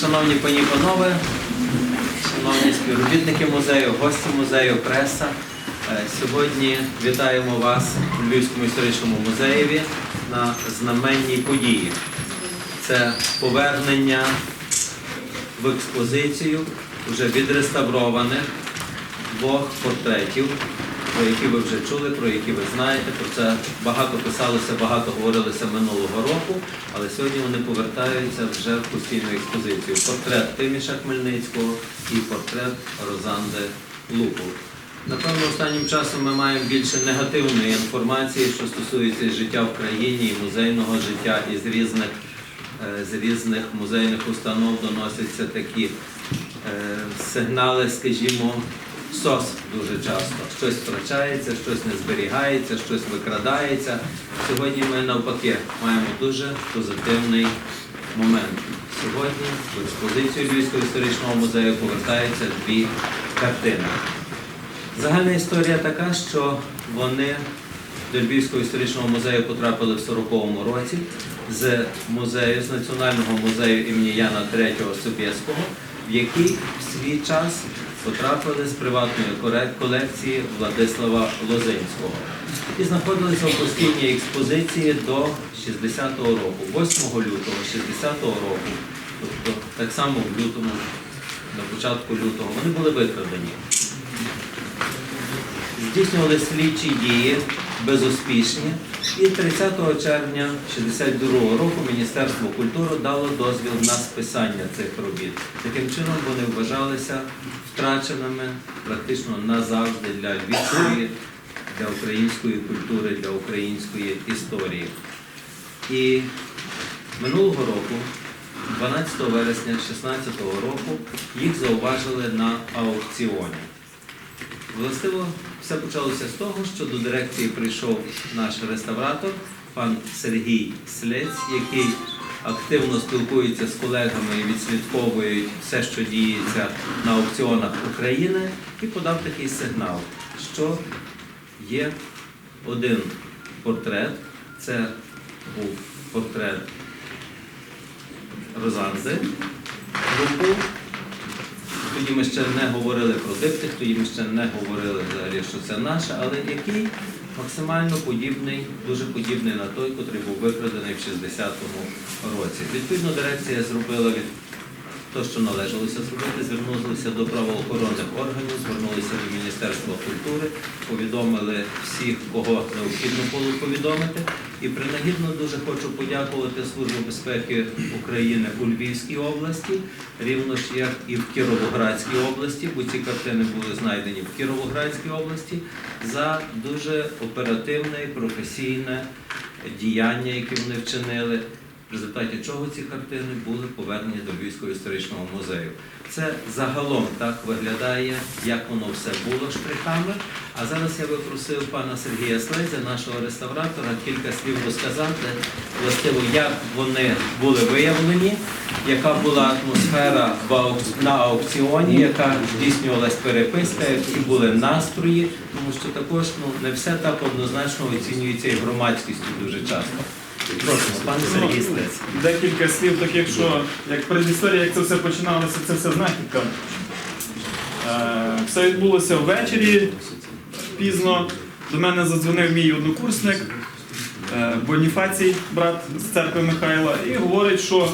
Шановні пані і панове, шановні співробітники музею, гості музею, преса. е, Сьогодні вітаємо вас у Львівському історичному музеєві на знаменній події. Це повернення в експозицію вже відреставрованих двох портретів, про які ви вже чули, про які ви знаєте. Про це багато писалося, багато говорилося минулого року, але сьогодні вони повертаються вже в постійну експозицію. Портрет Тиміша Хмельницького і портрет Розанди Лупу. Напевно, останнім часом ми маємо більше негативної інформації, що стосується життя в країні, і музейного життя, і з різних, е, з різних музейних установ доносяться такі е, сигнали, скажімо, СОС дуже часто. Щось втрачається, щось не зберігається, щось викрадається. Сьогодні ми навпаки маємо дуже позитивний момент. Сьогодні в експозицію Львівського історичного музею повертаються дві картини. Загальна історія така, що вони до Львівського історичного музею потрапили в 40-му році з музею, з Національного музею імені Яна III Собєського, в який в свій час потрапили з приватної колекції Владислава Лозинського. І знаходилися в постійній експозиції до 60-го року, 8 лютого 60-го року, тобто так само в лютому, на початку лютого, вони були викрадені здійснювали слідчі дії безуспішні. І 30 червня 62 року Міністерство культури дало дозвіл на списання цих робіт. Таким чином вони вважалися втраченими практично назавжди для львівської, для української культури, для української історії. І минулого року, 12 вересня 16 року, їх зауважили на аукціоні. Властиво, все почалося з того, що до дирекції прийшов наш реставратор, пан Сергій Слець, який активно спілкується з колегами і відслідковує все, що діється на аукціонах України, і подав такий сигнал, що є один портрет, це був портрет Розанди, групу тоді ми ще не говорили про диптих, тоді ми ще не говорили взагалі, що це наше, але який максимально подібний, дуже подібний на той, котрий був викрадений в 60-му році. Відповідно, дирекція зробила від те, що належалося зробити, звернулися до правоохоронних органів, звернулися до Міністерства культури, повідомили всіх, кого необхідно було повідомити. І принагідно дуже хочу подякувати Службу безпеки України у Львівській області, рівно ж як і в Кіровоградській області, бо ці картини були знайдені в Кіровоградській області, за дуже оперативне і професійне діяння, яке вони вчинили в результаті чого ці картини були повернені до Львівського історичного музею. Це загалом так виглядає, як воно все було штрихами. А зараз я би просив пана Сергія Слезя, нашого реставратора, кілька слів розказати, властиво, як вони були виявлені, яка була атмосфера на аукціоні, яка здійснювалась переписка, які були настрої, тому що також ну, не все так однозначно оцінюється і громадськістю дуже часто. Просимо, пане Сергій Слець. Декілька слів таких, що як предісторія, як це все починалося, це все знахідка. Е, Все відбулося ввечері, пізно. До мене задзвонив мій однокурсник е, Боніфацій, брат з церкви Михайла, і говорить, що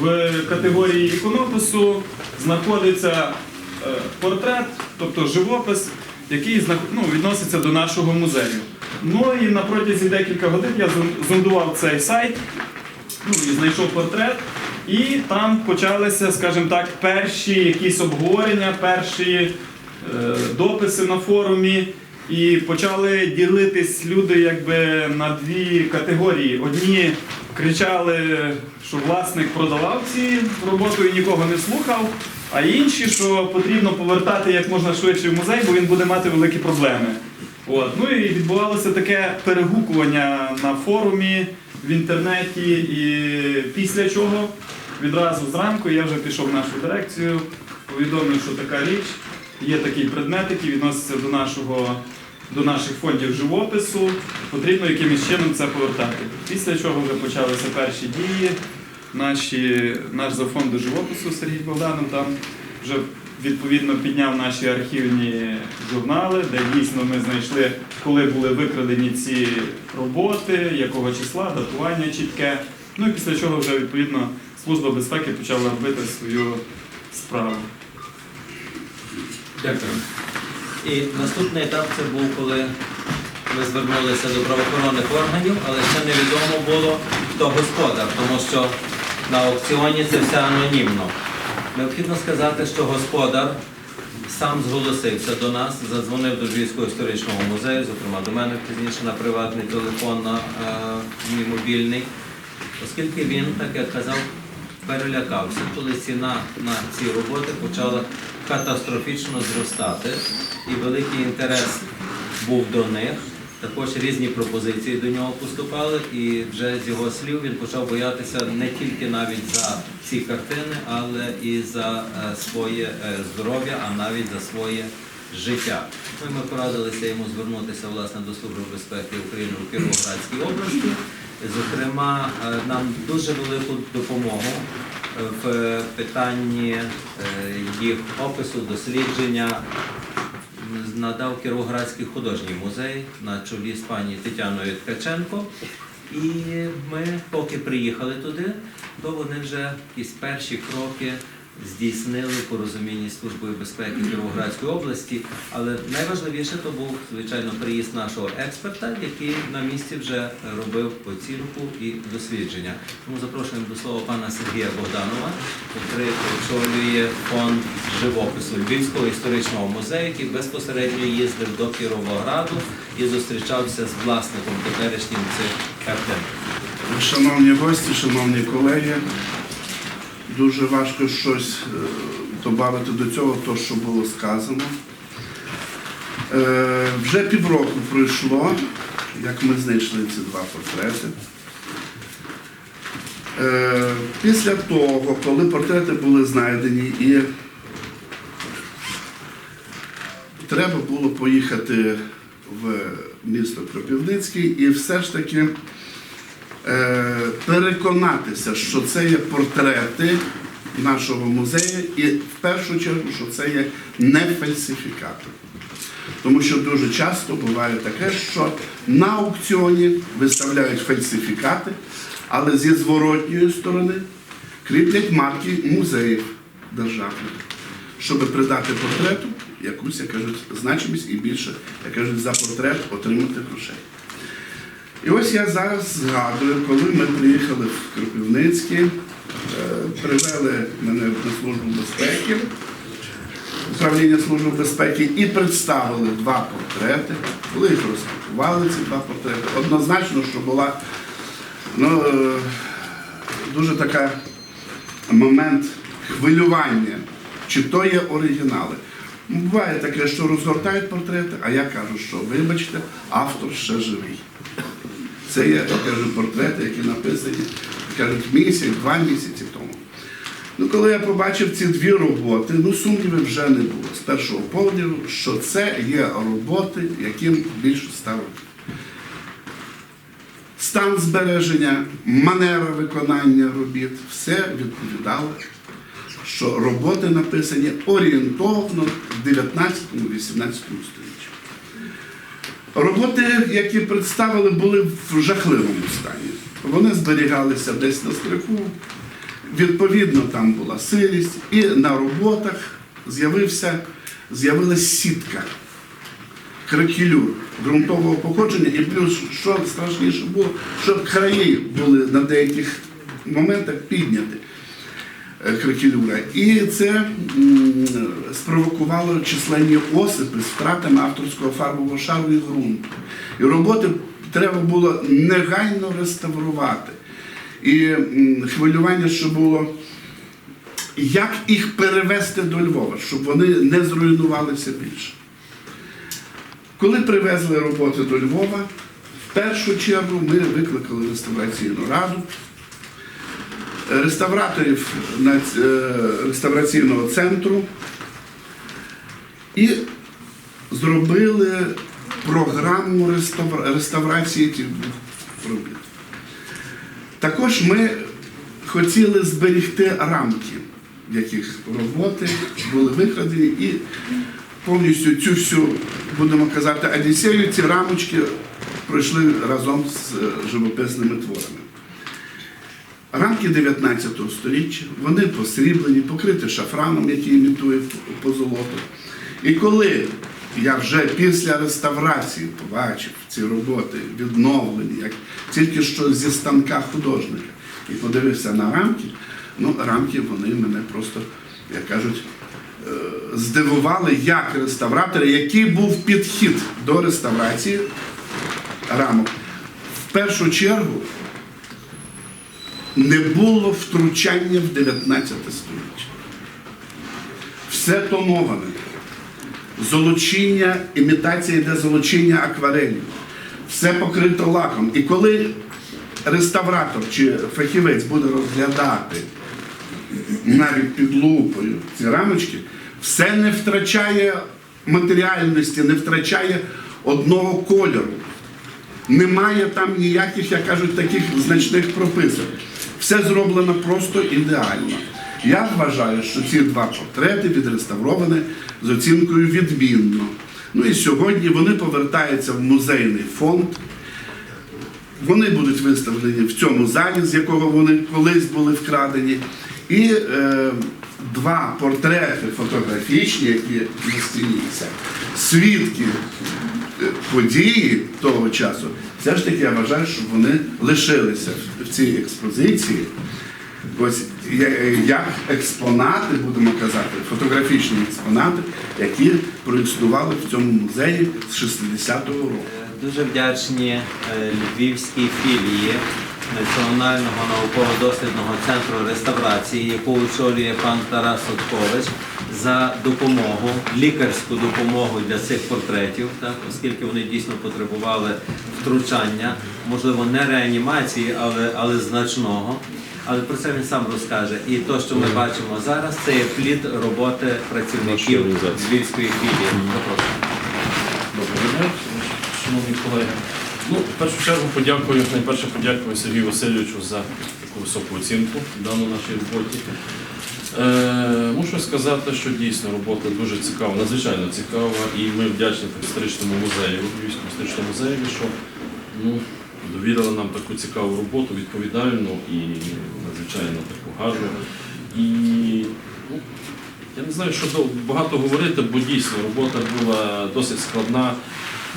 в категорії іконопису знаходиться е, портрет, тобто живопис, який ну, відноситься до нашого музею. Ну і на протязі декілька годин я зондував цей сайт, ну, і знайшов портрет, і там почалися, скажімо так, перші якісь обговорення, перші е, дописи на форумі. І почали ділитись люди якби на дві категорії. Одні кричали, що власник продавав ці роботу і нікого не слухав, а інші, що потрібно повертати як можна швидше в музей, бо він буде мати великі проблеми. От. Ну і відбувалося таке перегукування на форумі, в інтернеті, і після чого відразу зранку я вже пішов в нашу дирекцію, повідомив, що така річ, є такий предмет, який відноситься до нашого. До наших фондів живопису потрібно якимось чином це повертати. Після чого вже почалися перші дії. Наші, наш за фонду живопису Сергій Богданов там вже відповідно підняв наші архівні журнали, де дійсно ми знайшли, коли були викрадені ці роботи, якого числа, датування чітке. Ну і після чого вже відповідно Служба безпеки почала робити свою справу. Дякую. І наступний етап це був, коли ми звернулися до правоохоронних органів, але ще невідомо було, хто господар, тому що на аукціоні це все анонімно. Необхідно сказати, що господар сам зголосився до нас, задзвонив до Львівського історичного музею, зокрема до мене пізніше на приватний телефон на е, мій мобільний, оскільки він, так як казав, перелякався, коли ціна на ці роботи почала катастрофічно зростати, і великий інтерес був до них. Також різні пропозиції до нього поступали, і вже з його слів він почав боятися не тільки навіть за ці картини, але і за е, своє е, здоров'я, а навіть за своє життя. Ми порадилися йому звернутися власне до Служби безпеки України у Кіровоградській області. Зокрема, е, нам дуже велику допомогу в питанні їх опису, дослідження надав Кіровоградський художній музей на чолі з пані Тетяною Ткаченко. І ми, поки приїхали туди, то вони вже якісь перші кроки здійснили в порозумінні з Службою безпеки Кіровоградської області. Але найважливіше то був, звичайно, приїзд нашого експерта, який на місці вже робив оцінку і дослідження. Тому запрошуємо до слова пана Сергія Богданова, який очолює фонд живопису Львівського історичного музею, який безпосередньо їздив до Кіровограду і зустрічався з власником теперішнім цих картин. Шановні гості, шановні колеги, дуже важко щось е, додати до цього, то, що було сказано. Е, Вже півроку пройшло, як ми знайшли ці два портрети. Е, Після того, коли портрети були знайдені і треба було поїхати в місто Кропивницький і все ж таки переконатися, що це є портрети нашого музею, і в першу чергу, що це є не фальсифікатор. Тому що дуже часто буває таке, що на аукціоні виставляють фальсифікати, але зі зворотньої сторони кріплять марки музеїв державних, щоб придати портрету якусь, як кажуть, значимість і більше, як кажуть, за портрет отримати грошей. І ось я зараз згадую, коли ми приїхали в Кропивницький, е, привели мене на службу безпеки, управління Служби безпеки і представили два портрети. Коли їх розпакували, ці два портрети, однозначно, що була ну, е, дуже така момент хвилювання, чи то є оригінали. Буває таке, що розгортають портрети, а я кажу, що вибачте, автор ще живий. Це є, кажу, портрети, які написані, кажуть, місяць, два місяці тому. Ну, коли я побачив ці дві роботи, ну сумнівів вже не було з першого погляду, що це є роботи, яким більше ста років. Стан збереження, манера виконання робіт, все відповідало, що роботи написані орієнтовно в 19-18 столітті. Роботи, які представили, були в жахливому стані. Вони зберігалися десь на стриху. Відповідно, там була сирість, і на роботах з'явився, з'явилась сітка кракелюр ґрунтового походження, і плюс, що страшніше було, що краї були на деяких моментах підняті кракелюра. І це спровокувало численні осипи з втратами авторського фарбового шару і ґрунту. І роботи треба було негайно реставрувати. І хвилювання, що було, як їх перевезти до Львова, щоб вони не зруйнувалися більше. Коли привезли роботи до Львова, в першу чергу ми викликали реставраційну раду. Реставраторів е, реставраційного центру і зробили програму реставра- реставрації цих робіт. Також ми хотіли зберегти рамки, в яких роботи були викрадені, і повністю цю всю, будемо казати, Одіссею, ці рамочки пройшли разом з живописними творами. Рамки 19 століття, вони посріблені, покриті шафраном, який імітує позолоту. І коли я вже після реставрації побачив ці роботи відновлені, як тільки що зі станка художника, і подивився на рамки, ну рамки вони мене просто, як кажуть, е, здивували як реставратори, який був підхід до реставрації рамок. В першу чергу не було втручання в 19 століття. Все тоноване. Золочіння, імітація йде золочіння акварелью. Все покрито лаком. І коли реставратор чи фахівець буде розглядати навіть під лупою ці рамочки, все не втрачає матеріальності, не втрачає одного кольору. Немає там ніяких, як кажуть, таких значних прописок. Все зроблено просто ідеально. Я вважаю, що ці два портрети відреставровані з оцінкою відмінно. Ну і сьогодні вони повертаються в музейний фонд. Вони будуть виставлені в цьому залі, з якого вони колись були вкрадені. І е, два портрети фотографічні, які на стіні свідки події того часу, все ж таки я вважаю, що вони лишилися в- цій експозиції. Ось як експонати, будемо казати, фотографічні експонати, які проіснували в цьому музеї з 60-го року. Дуже вдячні е, Львівській філії Національного науково-дослідного центру реставрації, яку очолює пан Тарас Соткович, за допомогу, лікарську допомогу для цих портретів, так, оскільки вони дійсно потребували втручання, можливо, не реанімації, але, але значного. Але про це він сам розкаже. І те, що ми бачимо зараз, це є плід роботи працівників Львівської філії. Доброго дня, шановні колеги. Ну, в першу чергу подякую, найперше подякую Сергію Васильовичу за таку високу оцінку дану нашій роботі. Е, мушу сказати, що дійсно робота дуже цікава, надзвичайно цікава, і ми вдячні історичному музею, Львівському історичному музею, що ну, довірили нам таку цікаву роботу, відповідальну і надзвичайно таку гарну. І ну, я не знаю, що багато говорити, бо дійсно робота була досить складна,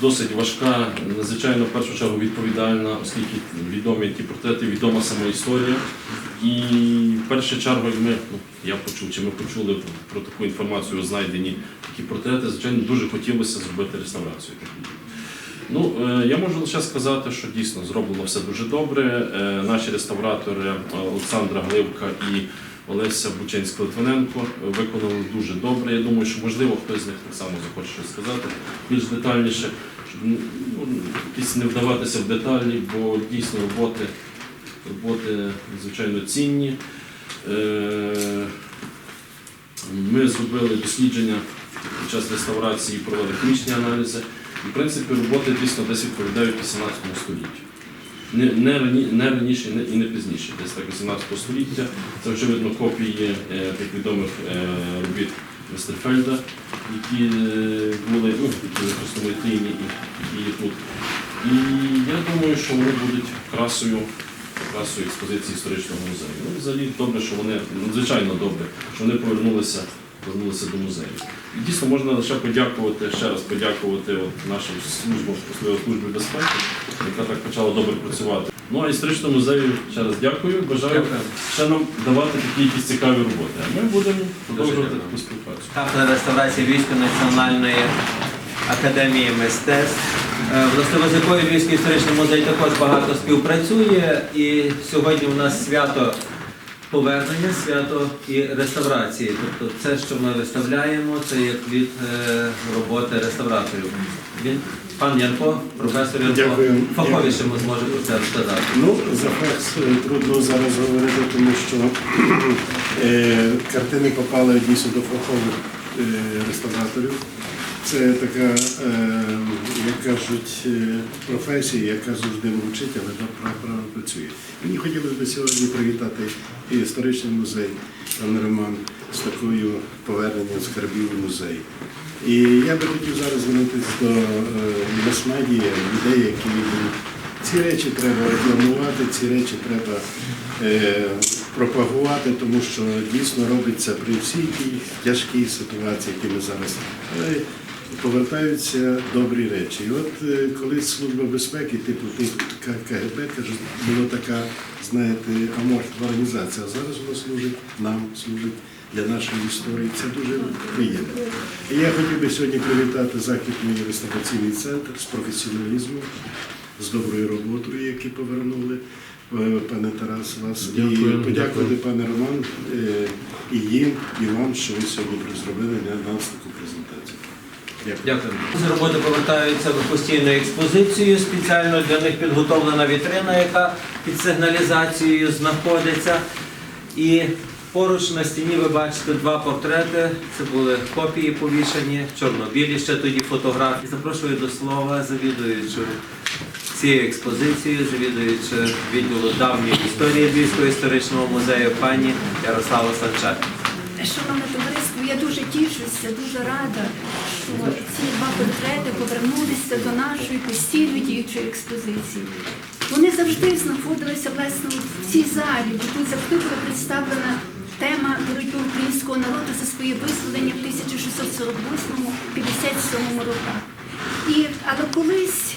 досить важка, надзвичайно в першу чергу відповідальна, оскільки відомі ті портрети, відома сама історія. І в першу чергу ми, ну, я почув, чи ми почули про таку інформацію, знайдені такі портрети, звичайно, дуже хотілося зробити реставрацію. Ну, е, я можу лише сказати, що дійсно зроблено все дуже добре. Е, Наші реставратори е, Олександра Гливка і Олеся Бученська-Литвиненко виконали дуже добре. Я думаю, що можливо хтось з них так само захоче щось сказати більш детальніше, щоб ну, якісь не вдаватися в деталі, бо дійсно роботи, роботи звичайно цінні. Е, Ми зробили дослідження під час реставрації, провели хімічні аналізи. І, в принципі, роботи дійсно десь відповідають 18 століттю. Не, не, рані, не раніше і не пізніше, десь так 18 століття. Це, очевидно, копії е, відомих е, робіт Вестерфельда, які е, були, ну, які використали Україні і, і тут. І я думаю, що вони будуть красою, красою експозиції історичного музею. Ну, взагалі добре, що вони, надзвичайно добре, що вони повернулися, повернулися до музею. І дійсно можна лише подякувати, ще раз подякувати от нашим службам, особливо службі безпеки, яка так почала добре працювати. Ну а історичному музею ще раз дякую. Бажаю Дякую. ще нам давати такі якісь цікаві роботи. А ми будемо продовжувати дякую. таку співпрацю. Кафедра реставрації Львівської національної Академії мистецтв, е, власне, з якою Львівський історичний музей також багато співпрацює. І сьогодні у нас свято повернення, свято і реставрації. Тобто це, що ми виставляємо, це є від е, роботи реставраторів. Він, пан Янко, професор Янко, Дякую. фаховіше ми зможе про це розказати. Ну, за факт е, трудно зараз говорити, тому що е, картини попали дійсно до фахових е, реставраторів. Це така, е, як кажуть, е, професія, яка завжди мовчить, але правильно працює. Мені хотілося б сьогодні привітати і історичний музей, пан Роман, з такою поверненням скарбів у музей. І я би хотів зараз звернутися до е, мас-медіа, людей, які ці речі треба рекламувати, ці речі треба пропагувати, тому що дійсно робиться при всій тій тяжкій ситуації, які ми зараз. Повертаються добрі речі. І от е, колись Служба безпеки, типу тип К- КГБ, каже, була така, знаєте, аморфна організація, а зараз вона служить нам, служить для нашої історії. Це дуже приємно. І я хотів би сьогодні привітати Західний реставраційний центр з професіоналізмом з доброю роботою, які повернули. е, Пане Тарас, вас Дякую, і подякувати дякую. пане Роман е, і їм, і вам, що ви сьогодні зробили для нас таку презентацію. Дякую. Дякую. Роботи повертаються в постійну експозицію. Спеціально для них підготовлена вітрина, яка під сигналізацією знаходиться. І поруч на стіні ви бачите два портрети. Це були копії повішані, чорно-білі ще тоді фотографії. Запрошую до слова завідуючу цією експозицією, завідуючи відділу давньої історії Львівського історичного музею пані Ярослава Санчак. Шановне товариство, я дуже тішуся, дуже рада, що ці два портрети повернулися до нашої постійно діючої експозиції. Вони завжди знаходилися власне в цій залі, бо тут завжди була представлена тема боротьби українського народу за своє визволення в 1648-57 роках. І, але колись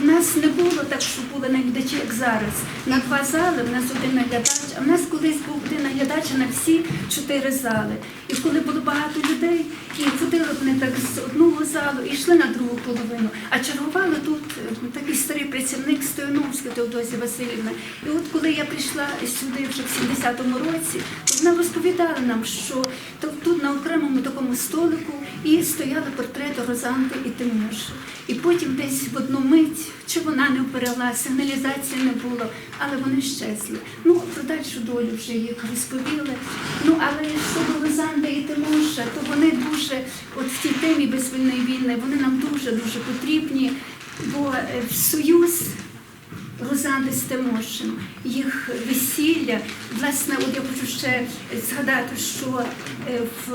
в нас не було так, що були наглядачі, як зараз. На два зали в нас один наглядач, а в нас колись був один наглядач на всі чотири зали. І коли було багато людей, і ходили вони так з одного залу і йшли на другу половину. А чергували тут е, такий старий працівник Стояновська Теодозія Васильівна. І от коли я прийшла сюди вже в 70-му році, то вона розповідала нам, що тут на окремому такому столику і стояли портрети Розанки і Тимоші. І потім десь в одну мить, чи вона не вперила, сигналізації не було, але вони щезли. Ну, про дальшу долю вже їх розповіли. Ну, але щодо Розанди і Тимоша, то вони дуже, от в тій темі визвольної війни, вони нам дуже-дуже потрібні, бо е, в союз Розанди з Тимошем, їх весілля. Власне, от я хочу ще згадати, що е, в,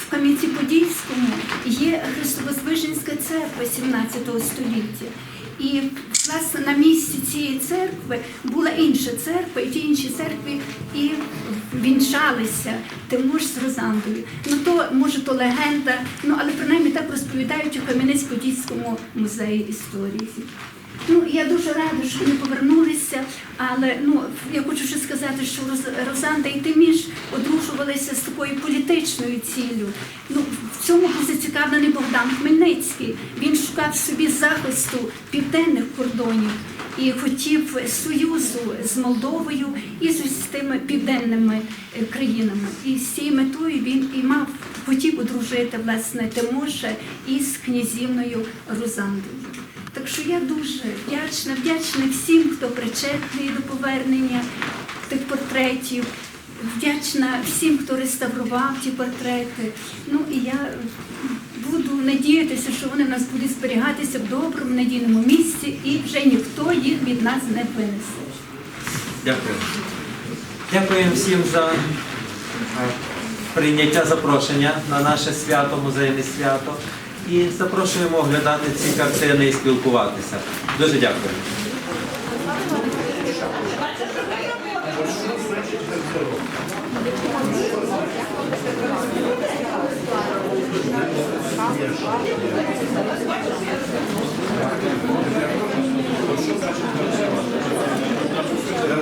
в, Кам'янці-Подільському є Христовозвиженська церква 17 століття. І власне на місці цієї церкви була інша церква, і ті інші церкви і вінчалися Тимош з Розандою. Ну то може то легенда, ну але принаймні так розповідають у Кам'янець-Подільському музеї історії. Ну, я дуже рада, що вони повернулися, але ну я хочу ще сказати, що Розанда і Тиміш одружувалися з такою політичною ціллю. Ну, в цьому був зацікавлений Богдан Хмельницький. Він шукав собі захисту південних кордонів і хотів союзу з Молдовою і з тими південними е, країнами. І з цією метою він і мав хотів одружити власне Тимоша із князівною Розандою. Так що я дуже вдячна, вдячна всім, хто причетний до повернення тих портретів. Вдячна всім, хто реставрував ті портрети. Ну і я буду надіятися, що вони в нас будуть зберігатися в доброму надійному місці, і вже ніхто їх від нас не винесе. Дякую. Дякую всім за е, прийняття запрошення на наше свято, музейне свято і запрошуємо оглядати ці картини і спілкуватися. Дуже дякую.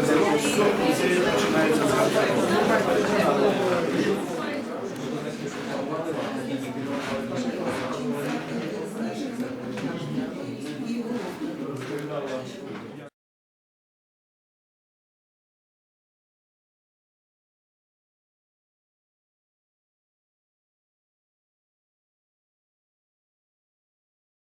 Це Починається з